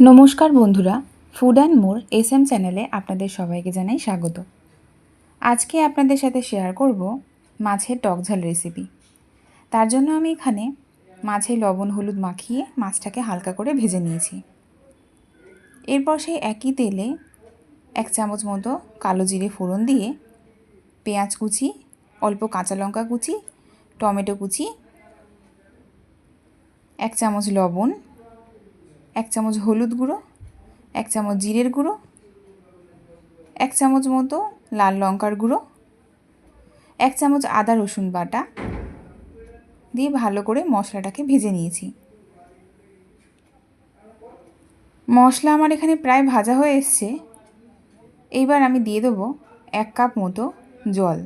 নমস্কার বন্ধুরা food and more S M চ্যানেলে আপনাদের সবাইকে জানাই স্বাগত। আজকে আপনাদের সাথে শেয়ার করব মাছের টক ঝাল রেসিপি তার জন্য আমি এখানে মাছে লবণ হলুদ মাখিয়ে মাছটাকে হালকা করে ভেজে নিয়েছি। এরপর সেই একই তেলে এক চামচ মতো কালো জিরে ফোড়ন দিয়ে পেঁয়াজ কুচি, অল্প কাঁচা লঙ্কা কুচি, টমেটো কুচি, এক চামচ লবণ এক চামচ হলুদ গুঁড়ো, এক চামচ জিরের গুঁড়ো, এক চামচ মতো লাল লঙ্কার গুঁড়ো, এক চামচ আদা রসুন বাটা দিয়ে ভালো করে মশলাটাকে ভেজে নিয়েছি। মশলা আমার এখানে প্রায় ভাজা হয়ে এসছে। এইবার আমি দিয়ে দেবো এক কাপ মতো জল।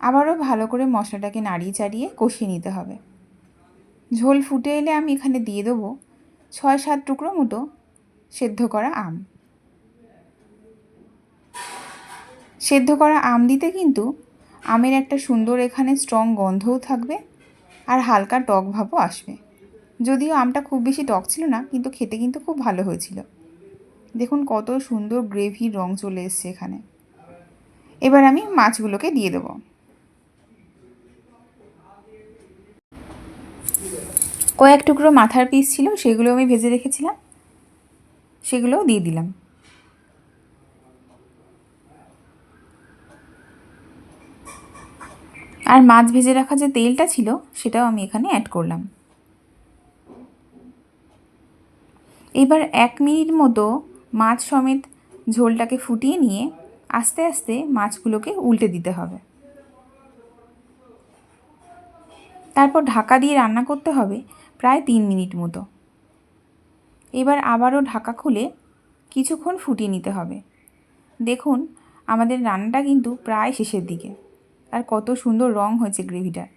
আবারও ভালো করে মশলাটাকে নাড়িয়ে চাড়িয়ে কষিয়ে নিতে হবে। ঝোল ফুটে এলে আমি এখানে দিয়ে দেবো ছয় সাত টুকরো মতো সেদ্ধ করা আম। সেদ্ধ করা আম দিতে কিন্তু আমের একটা সুন্দর এখানে স্ট্রং গন্ধও থাকবে আর হালকা টক ভাবও আসবে। যদিও আমটা খুব বেশি টক ছিল না, কিন্তু খেতে কিন্তু খুব ভালো হয়েছিল। দেখুন কত সুন্দর গ্রেভির রং চলে এসছে এখানে। এবার আমি মাছগুলোকে দিয়ে দেবো। কয়েক টুকরো মাথার পিস ছিল, সেগুলো আমি ভেজে রেখেছিলাম। সেগুলোও দিয়ে দিলাম। আর মাছ ভেজে রাখা যে তেলটা ছিল, সেটাও আমি এখানে অ্যাড করলাম। এবার এক মিনিট মতো মাছ সমেত ঝোলটাকে ফুটিয়ে নিয়ে আস্তে আস্তে মাছগুলোকে উল্টে দিতে হবে। তারপর ঢাকা দিয়ে রান্না করতে হবে প্রায় তিন মিনিট মতো। এবার আবারও ঢাকা খুলে কিছুক্ষণ ফুটিয়ে নিতে হবে। দেখুন, আমাদের রান্নাটা কিন্তু প্রায় শেষের দিকে। আর কত সুন্দর রং হয়েছে গ্রেভিটার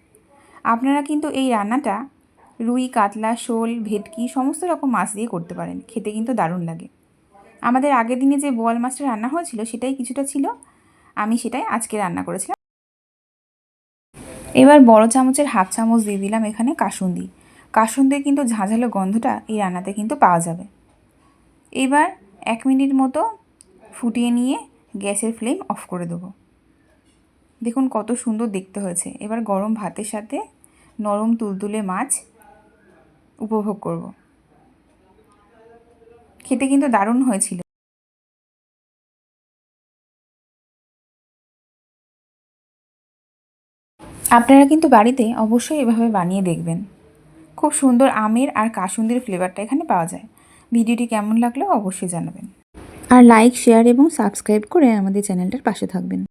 আপনারা কিন্তু এই রান্নাটা রুই, কাতলা, শোল, ভেটকি, সমস্ত রকম মাছ দিয়ে করতে পারেন। খেতে কিন্তু দারুণ লাগে। আমাদের আগের দিনে যে বোয়াল মাছটা রান্না হয়েছিল, সেটাই কিছুটা ছিল। আমি সেটাই আজকে রান্না করেছিলাম। এবার বড় চামচের হাফ চামচ দিয়ে দিলাম এখানে কাসুন্দি। কাসুন্দির কিন্তু ঝাঁঝালো গন্ধটা এই রান্নাতে কিন্তু পাওয়া যাবে। এবার এক মিনিট মতো ফুটিয়ে নিয়ে গ্যাসের ফ্লেম অফ করে দেবো। দেখুন কত সুন্দর দেখতে হয়েছে। এবার গরম ভাতের সাথে নরম তুলতুলে মাছ উপভোগ করব। খেতে কিন্তু দারুণ হয়েছিল। আপনারা কিন্তু বাড়িতে অবশ্যই এভাবে বানিয়ে দেখবেন। খুব সুন্দর আমের আর কাসুন্দির ফ্লেভারটা এখানে পাওয়া যায়। ভিডিওটি কেমন লাগল অবশ্যই জানাবেন। আর লাইক, শেয়ার এবং সাবস্ক্রাইব করে আমাদের চ্যানেলটার পাশে থাকবেন।